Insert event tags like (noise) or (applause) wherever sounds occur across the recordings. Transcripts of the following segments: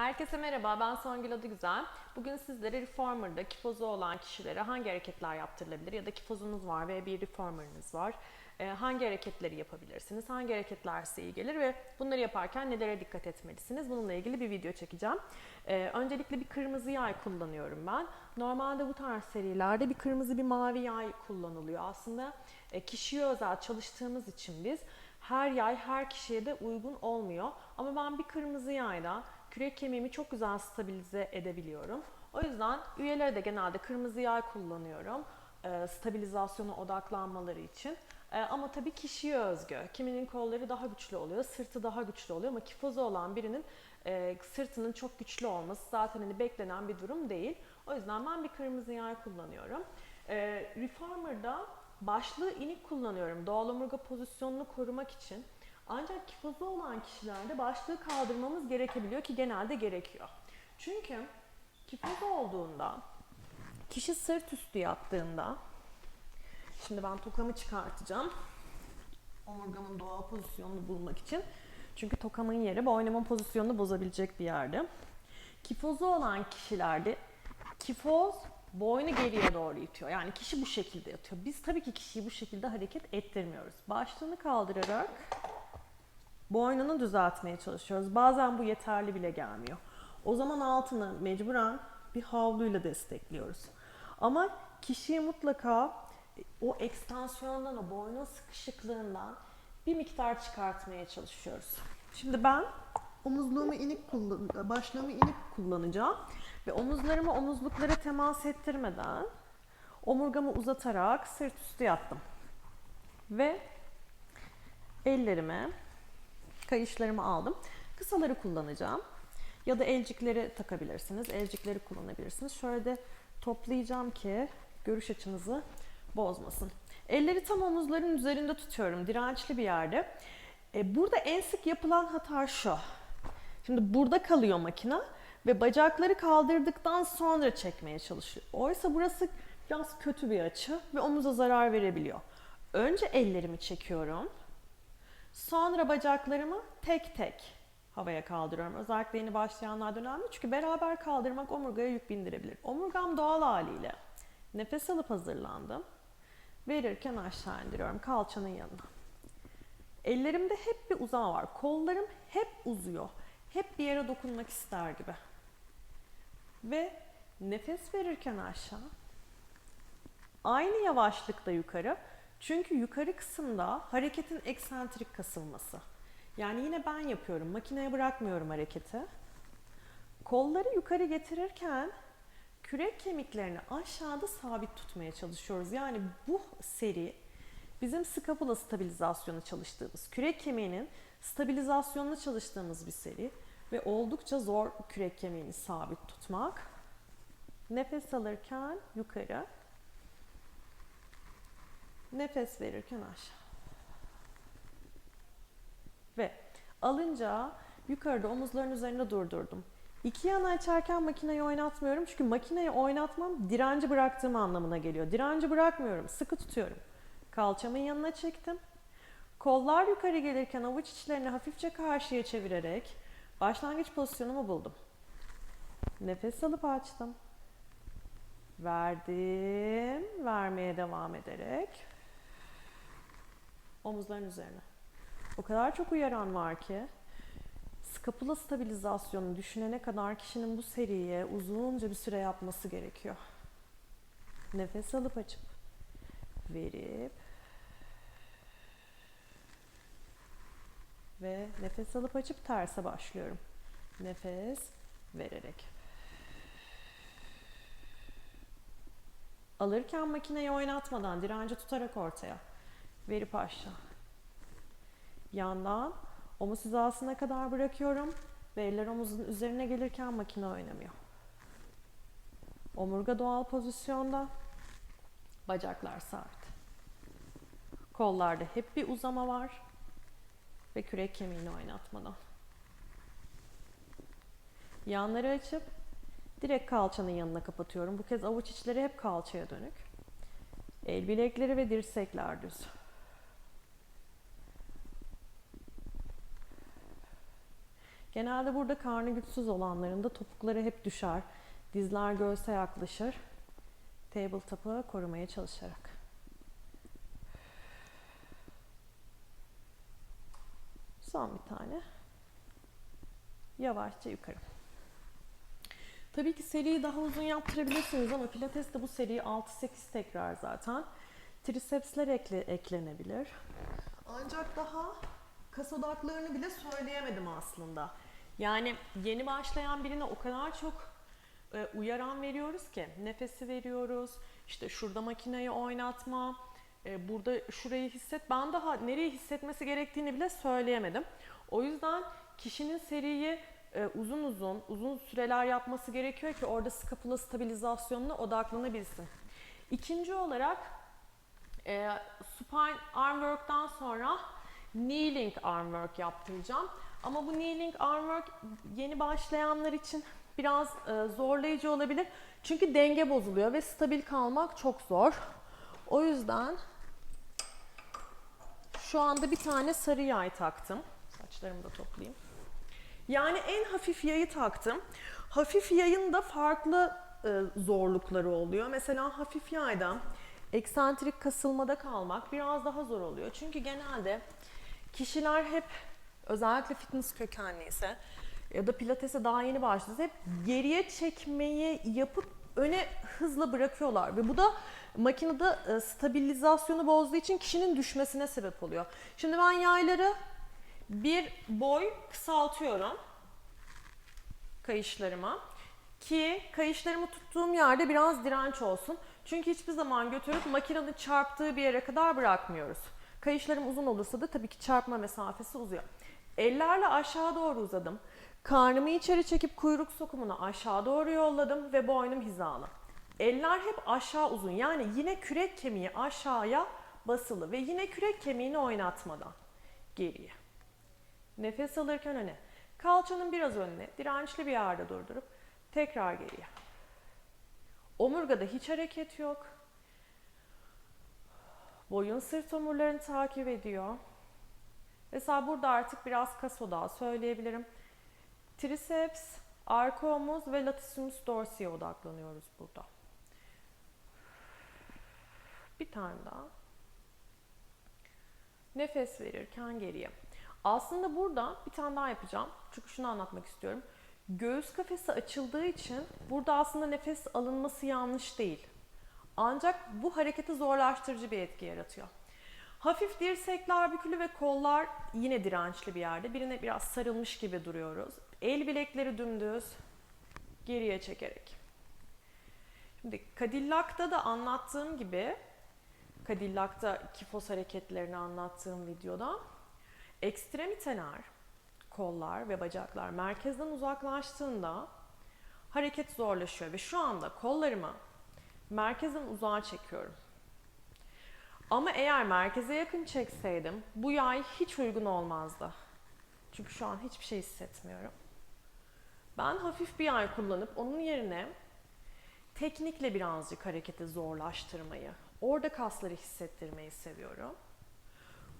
Herkese merhaba, ben Songül Adıgüzel. Bugün sizlere reformer'da kifozu olan kişilere hangi hareketler yaptırılabilir ya da kifozunuz var ve bir reformer'ınız var. Ee, hangi hareketleri yapabilirsiniz, hangi hareketler size iyi gelir ve bunları yaparken nelere dikkat etmelisiniz? Bununla ilgili bir video çekeceğim. Ee, öncelikle bir kırmızı yay kullanıyorum ben. Normalde bu tarz serilerde bir kırmızı bir mavi yay kullanılıyor. Aslında e, kişiye özel çalıştığımız için biz her yay her kişiye de uygun olmuyor. Ama ben bir kırmızı yayda kürek kemiğimi çok güzel stabilize edebiliyorum. O yüzden üyelere de genelde kırmızı yay kullanıyorum. E, stabilizasyona odaklanmaları için. E, ama tabii kişiye özgü. Kiminin kolları daha güçlü oluyor, sırtı daha güçlü oluyor ama kifozu olan birinin e, sırtının çok güçlü olması zaten hani beklenen bir durum değil. O yüzden ben bir kırmızı yay kullanıyorum. E, Reformer'da başlığı inik kullanıyorum doğal omurga pozisyonunu korumak için. Ancak kifozu olan kişilerde başlığı kaldırmamız gerekebiliyor ki genelde gerekiyor. Çünkü kifoz olduğunda kişi sırt üstü yattığında şimdi ben tokamı çıkartacağım. Omurgamın doğal pozisyonunu bulmak için. Çünkü tokamın yeri boynumun pozisyonunu bozabilecek bir yerde. Kifozu olan kişilerde kifoz boynu geriye doğru itiyor. Yani kişi bu şekilde yatıyor. Biz tabii ki kişiyi bu şekilde hareket ettirmiyoruz. Başlığını kaldırarak boynunu düzeltmeye çalışıyoruz. Bazen bu yeterli bile gelmiyor. O zaman altını mecburen bir havluyla destekliyoruz. Ama kişiyi mutlaka o ekstansiyondan, o boynun sıkışıklığından bir miktar çıkartmaya çalışıyoruz. Şimdi ben omuzluğumu inik kullan başlığımı inik kullanacağım ve omuzlarımı omuzluklara temas ettirmeden omurgamı uzatarak sırt üstü yattım. Ve ellerime kayışlarımı aldım. Kısaları kullanacağım. Ya da elcikleri takabilirsiniz. Elcikleri kullanabilirsiniz. Şöyle de toplayacağım ki görüş açınızı bozmasın. Elleri tam omuzların üzerinde tutuyorum. Dirençli bir yerde. E, burada en sık yapılan hata şu. Şimdi burada kalıyor makine ve bacakları kaldırdıktan sonra çekmeye çalışıyor. Oysa burası biraz kötü bir açı ve omuza zarar verebiliyor. Önce ellerimi çekiyorum. Sonra bacaklarımı tek tek havaya kaldırıyorum. Özellikle yeni başlayanlar önemli çünkü beraber kaldırmak omurgaya yük bindirebilir. Omurgam doğal haliyle nefes alıp hazırlandım. Verirken aşağı indiriyorum kalçanın yanına. Ellerimde hep bir uzama var. Kollarım hep uzuyor. Hep bir yere dokunmak ister gibi. Ve nefes verirken aşağı. Aynı yavaşlıkta yukarı. Çünkü yukarı kısımda hareketin eksantrik kasılması. Yani yine ben yapıyorum. Makineye bırakmıyorum hareketi. Kolları yukarı getirirken kürek kemiklerini aşağıda sabit tutmaya çalışıyoruz. Yani bu seri bizim skapula stabilizasyonu çalıştığımız, kürek kemiğinin stabilizasyonunu çalıştığımız bir seri ve oldukça zor kürek kemiğini sabit tutmak. Nefes alırken yukarı, nefes verirken aşağı. Ve alınca yukarıda omuzların üzerinde durdurdum. İki yana açarken makineyi oynatmıyorum çünkü makineyi oynatmam direnci bıraktığım anlamına geliyor. Direnci bırakmıyorum, sıkı tutuyorum. Kalçamın yanına çektim. Kollar yukarı gelirken avuç içlerini hafifçe karşıya çevirerek başlangıç pozisyonumu buldum. Nefes alıp açtım. Verdim. Vermeye devam ederek omuzların üzerine. O kadar çok uyaran var ki skapula stabilizasyonu düşünene kadar kişinin bu seriye uzunca bir süre yapması gerekiyor. Nefes alıp açıp verip ve nefes alıp açıp terse başlıyorum. Nefes vererek. Alırken makineyi oynatmadan direnci tutarak ortaya verip aşağı. Yandan omuz hizasına kadar bırakıyorum ve eller omuzun üzerine gelirken makine oynamıyor. Omurga doğal pozisyonda, bacaklar sabit. Kollarda hep bir uzama var ve kürek kemiğini oynatmadan. Yanları açıp direkt kalçanın yanına kapatıyorum. Bu kez avuç içleri hep kalçaya dönük. El bilekleri ve dirsekler düz. Genelde burada karnı güçsüz olanların da topukları hep düşer. Dizler göğse yaklaşır. Tabletop'ı korumaya çalışarak. Son bir tane. Yavaşça yukarı. Tabii ki seriyi daha uzun yaptırabilirsiniz ama pilateste bu seri 6-8 tekrar zaten. Trisepsler ekle, eklenebilir. Ancak daha kas odaklarını bile söyleyemedim aslında. Yani yeni başlayan birine o kadar çok e, uyaran veriyoruz ki nefesi veriyoruz. İşte şurada makineyi oynatma, e, burada şurayı hisset. Ben daha nereyi hissetmesi gerektiğini bile söyleyemedim. O yüzden kişinin seriyi e, uzun uzun, uzun süreler yapması gerekiyor ki orada skapula stabilizasyonuna odaklanabilsin. İkinci olarak e, supine arm work'tan sonra kneeling arm work yaptıracağım. Ama bu kneeling arm work yeni başlayanlar için (laughs) biraz e, zorlayıcı olabilir. Çünkü denge bozuluyor ve stabil kalmak çok zor. O yüzden şu anda bir tane sarı yay taktım. Saçlarımı da toplayayım. Yani en hafif yayı taktım. Hafif yayın da farklı e, zorlukları oluyor. Mesela hafif yayda eksantrik kasılmada kalmak biraz daha zor oluyor. Çünkü genelde kişiler hep özellikle fitness kökenliyse ya da pilatese daha yeni başladıysa hep geriye çekmeyi yapıp öne hızla bırakıyorlar ve bu da makinede e, stabilizasyonu bozduğu için kişinin düşmesine sebep oluyor. Şimdi ben yayları bir boy kısaltıyorum kayışlarıma ki kayışlarımı tuttuğum yerde biraz direnç olsun. Çünkü hiçbir zaman götürüp makinenin çarptığı bir yere kadar bırakmıyoruz. Kayışlarım uzun olursa da tabii ki çarpma mesafesi uzuyor. Ellerle aşağı doğru uzadım. Karnımı içeri çekip kuyruk sokumunu aşağı doğru yolladım ve boynum hizalı. Eller hep aşağı uzun. Yani yine kürek kemiği aşağıya basılı ve yine kürek kemiğini oynatmadan geriye. Nefes alırken öne. Kalçanın biraz önüne, dirençli bir yerde durdurup tekrar geriye. Omurgada hiç hareket yok. Boyun sırt omurlarını takip ediyor. Mesela burada artık biraz kas odağı söyleyebilirim. Triceps, arka omuz ve latissimus dorsi'ye odaklanıyoruz burada. Bir tane daha. Nefes verirken geriye. Aslında burada bir tane daha yapacağım. Çünkü şunu anlatmak istiyorum. Göğüs kafesi açıldığı için burada aslında nefes alınması yanlış değil. Ancak bu hareketi zorlaştırıcı bir etki yaratıyor. Hafif dirsekler bükülü ve kollar yine dirençli bir yerde. Birine biraz sarılmış gibi duruyoruz. El bilekleri dümdüz. Geriye çekerek. Şimdi Cadillac'ta da anlattığım gibi Cadillac'ta kifos hareketlerini anlattığım videoda ekstremiteler, kollar ve bacaklar merkezden uzaklaştığında hareket zorlaşıyor ve şu anda kollarımı merkezden uzağa çekiyorum. Ama eğer merkeze yakın çekseydim bu yay hiç uygun olmazdı. Çünkü şu an hiçbir şey hissetmiyorum. Ben hafif bir yay kullanıp onun yerine teknikle birazcık hareketi zorlaştırmayı, orada kasları hissettirmeyi seviyorum.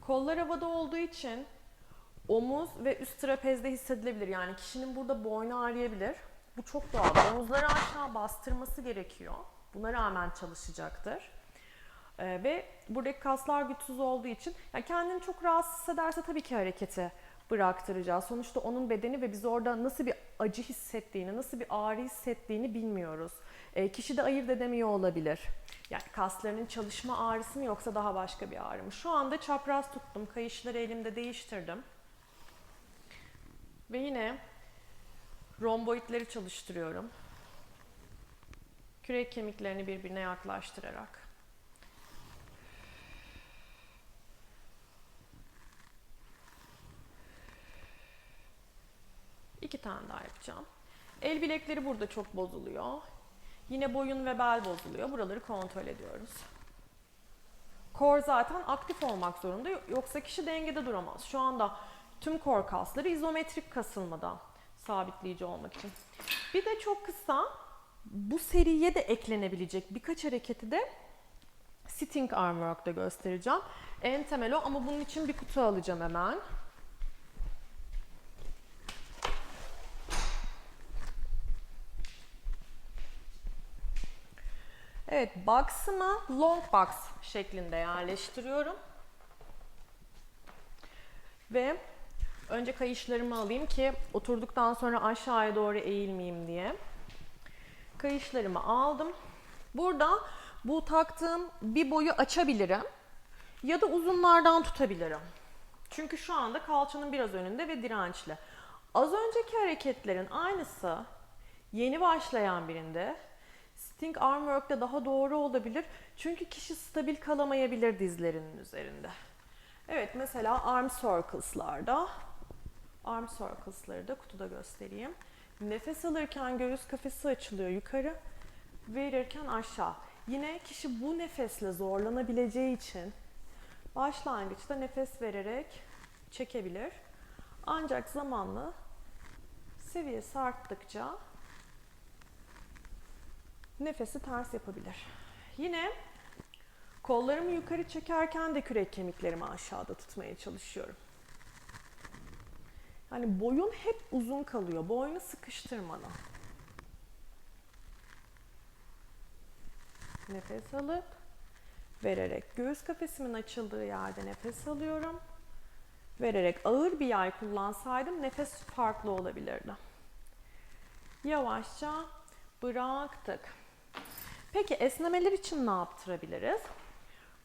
Kollar havada olduğu için omuz ve üst trapezde hissedilebilir. Yani kişinin burada boynu ağrıyabilir. Bu çok doğal. Omuzları aşağı bastırması gerekiyor. Buna rağmen çalışacaktır. Ee, ve buradaki kaslar güçsüz olduğu için yani kendini çok rahatsız hissederse tabii ki hareketi bıraktıracağız. Sonuçta onun bedeni ve biz orada nasıl bir acı hissettiğini, nasıl bir ağrı hissettiğini bilmiyoruz. E, kişi de ayırt edemiyor olabilir. Yani kaslarının çalışma ağrısı mı yoksa daha başka bir ağrı mı? Şu anda çapraz tuttum. Kayışları elimde değiştirdim. Ve yine romboidleri çalıştırıyorum. Kürek kemiklerini birbirine yaklaştırarak. İki tane daha yapacağım. El bilekleri burada çok bozuluyor. Yine boyun ve bel bozuluyor. Buraları kontrol ediyoruz. Kor zaten aktif olmak zorunda. Yoksa kişi dengede duramaz. Şu anda tüm kor kasları izometrik kasılmada sabitleyici olmak için. Bir de çok kısa bu seriye de eklenebilecek birkaç hareketi de sitting arm work'ta göstereceğim. En temel o ama bunun için bir kutu alacağım hemen. Evet, box'ımı long box şeklinde yerleştiriyorum. Ve önce kayışlarımı alayım ki oturduktan sonra aşağıya doğru eğilmeyeyim diye. Kayışlarımı aldım. Burada bu taktığım bir boyu açabilirim ya da uzunlardan tutabilirim. Çünkü şu anda kalçanın biraz önünde ve dirençli. Az önceki hareketlerin aynısı yeni başlayan birinde Sting arm work'te daha doğru olabilir. Çünkü kişi stabil kalamayabilir dizlerinin üzerinde. Evet mesela arm circles'larda arm circles'ları da kutuda göstereyim. Nefes alırken göğüs kafesi açılıyor yukarı, verirken aşağı. Yine kişi bu nefesle zorlanabileceği için başlangıçta nefes vererek çekebilir. Ancak zamanla seviyesi arttıkça nefesi ters yapabilir. Yine kollarımı yukarı çekerken de kürek kemiklerimi aşağıda tutmaya çalışıyorum. Yani boyun hep uzun kalıyor. Boynu sıkıştırmadan. Nefes alıp vererek göğüs kafesimin açıldığı yerde nefes alıyorum. Vererek ağır bir yay kullansaydım nefes farklı olabilirdi. Yavaşça bıraktık. Peki esnemeler için ne yaptırabiliriz?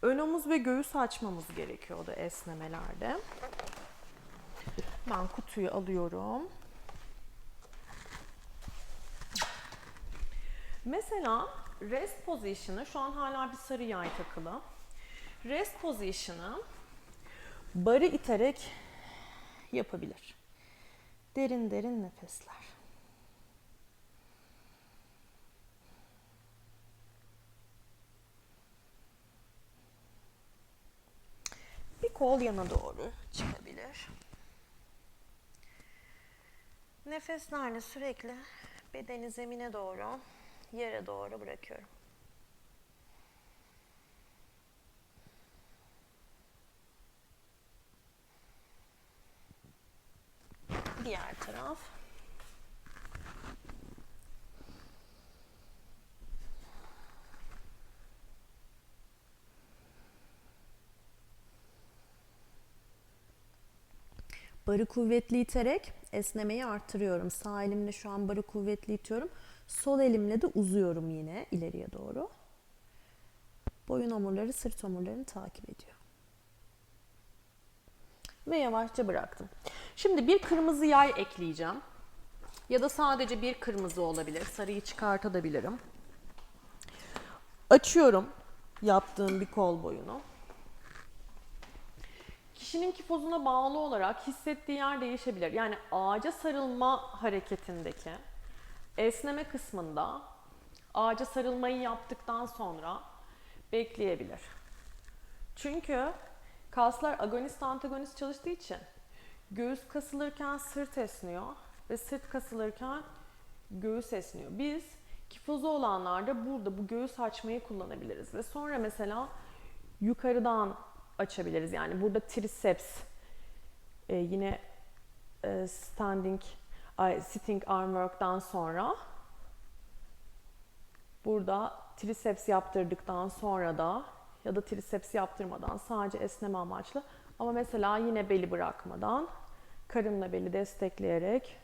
Ön omuz ve göğüs açmamız gerekiyordu esnemelerde. Ben kutuyu alıyorum. Mesela rest position'ı şu an hala bir sarı yay takılı. Rest position'ı barı iterek yapabilir. Derin derin nefesler. Bir kol yana doğru çıkabilir. Nefeslerle sürekli bedeni zemine doğru, yere doğru bırakıyorum. Diğer taraf. Barı kuvvetli iterek esnemeyi artırıyorum. Sağ elimle şu an barı kuvvetli itiyorum. Sol elimle de uzuyorum yine ileriye doğru. Boyun omurları sırt omurlarını takip ediyor. Ve yavaşça bıraktım. Şimdi bir kırmızı yay ekleyeceğim. Ya da sadece bir kırmızı olabilir. Sarıyı çıkartabilirim. Açıyorum yaptığım bir kol boyunu. Kişinin kifozuna bağlı olarak hissettiği yer değişebilir. Yani ağaca sarılma hareketindeki esneme kısmında ağaca sarılmayı yaptıktan sonra bekleyebilir. Çünkü kaslar agonist antagonist çalıştığı için göğüs kasılırken sırt esniyor ve sırt kasılırken göğüs esniyor. Biz kifozu olanlarda burada bu göğüs açmayı kullanabiliriz ve sonra mesela yukarıdan açabiliriz. Yani burada triceps e, yine e, standing ay, sitting arm work'tan sonra burada triceps yaptırdıktan sonra da ya da triceps yaptırmadan sadece esneme amaçlı ama mesela yine beli bırakmadan karınla beli destekleyerek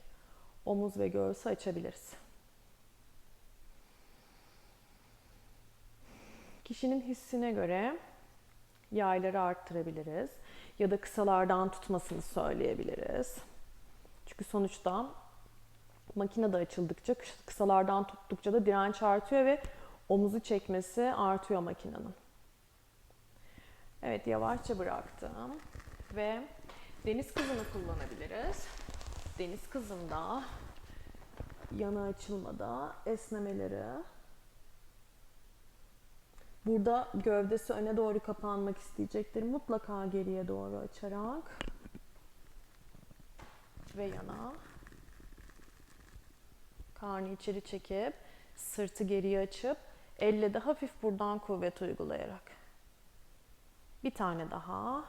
omuz ve göğsü açabiliriz. Kişinin hissine göre yayları arttırabiliriz ya da kısalardan tutmasını söyleyebiliriz. Çünkü sonuçta makine de açıldıkça kısalardan tuttukça da direnç artıyor ve omuzu çekmesi artıyor makinenin. Evet yavaşça bıraktım ve deniz kızını kullanabiliriz. Deniz kızında yana açılmada esnemeleri Burada gövdesi öne doğru kapanmak isteyecektir. Mutlaka geriye doğru açarak ve yana karnı içeri çekip sırtı geriye açıp elle de hafif buradan kuvvet uygulayarak bir tane daha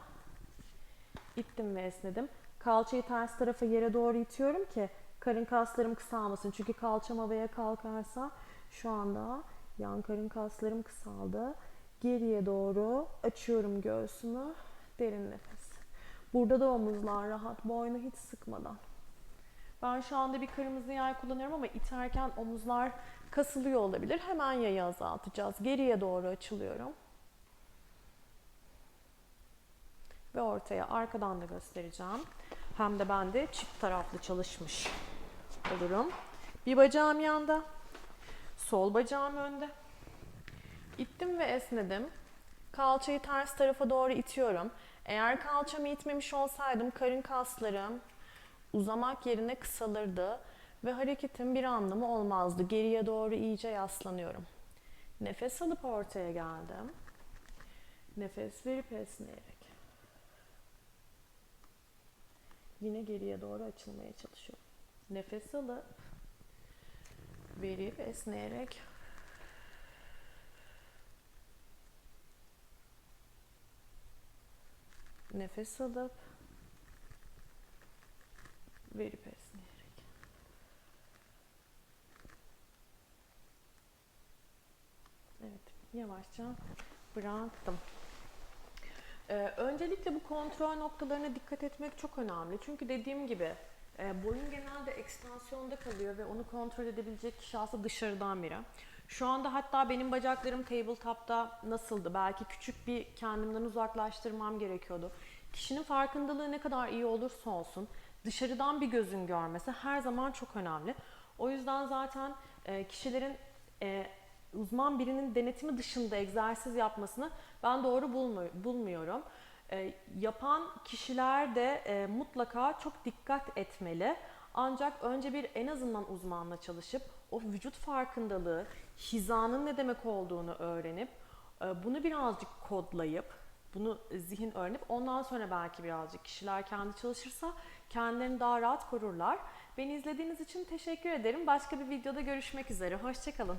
ittim ve esnedim. Kalçayı ters tarafa yere doğru itiyorum ki karın kaslarım kısalmasın. Çünkü kalçam havaya kalkarsa şu anda Yan karın kaslarım kısaldı. Geriye doğru açıyorum göğsümü. Derin nefes. Burada da omuzlar rahat. Boynu hiç sıkmadan. Ben şu anda bir kırmızı yay kullanıyorum ama iterken omuzlar kasılıyor olabilir. Hemen yayı azaltacağız. Geriye doğru açılıyorum. Ve ortaya arkadan da göstereceğim. Hem de ben de çift taraflı çalışmış olurum. Bir bacağım yanda. Sol bacağım önde. İttim ve esnedim. Kalçayı ters tarafa doğru itiyorum. Eğer kalçamı itmemiş olsaydım karın kaslarım uzamak yerine kısalırdı ve hareketin bir anlamı olmazdı. Geriye doğru iyice yaslanıyorum. Nefes alıp ortaya geldim. Nefes verip esneyerek. Yine geriye doğru açılmaya çalışıyorum. Nefes alıp verip esneyerek nefes alıp verip esneyerek. Evet, yavaşça bıraktım. Ee, öncelikle bu kontrol noktalarına dikkat etmek çok önemli. Çünkü dediğim gibi e, boyun genelde ekstansiyonda kalıyor ve onu kontrol edebilecek kişi aslında dışarıdan biri. Şu anda hatta benim bacaklarım tabletop'ta nasıldı? Belki küçük bir kendimden uzaklaştırmam gerekiyordu. Kişinin farkındalığı ne kadar iyi olursa olsun dışarıdan bir gözün görmesi her zaman çok önemli. O yüzden zaten e, kişilerin e, uzman birinin denetimi dışında egzersiz yapmasını ben doğru bulmu- bulmuyorum. E, yapan kişiler de e, mutlaka çok dikkat etmeli. Ancak önce bir en azından uzmanla çalışıp o vücut farkındalığı, hizanın ne demek olduğunu öğrenip e, bunu birazcık kodlayıp bunu zihin öğrenip ondan sonra belki birazcık kişiler kendi çalışırsa kendilerini daha rahat korurlar. Beni izlediğiniz için teşekkür ederim. Başka bir videoda görüşmek üzere. Hoşçakalın.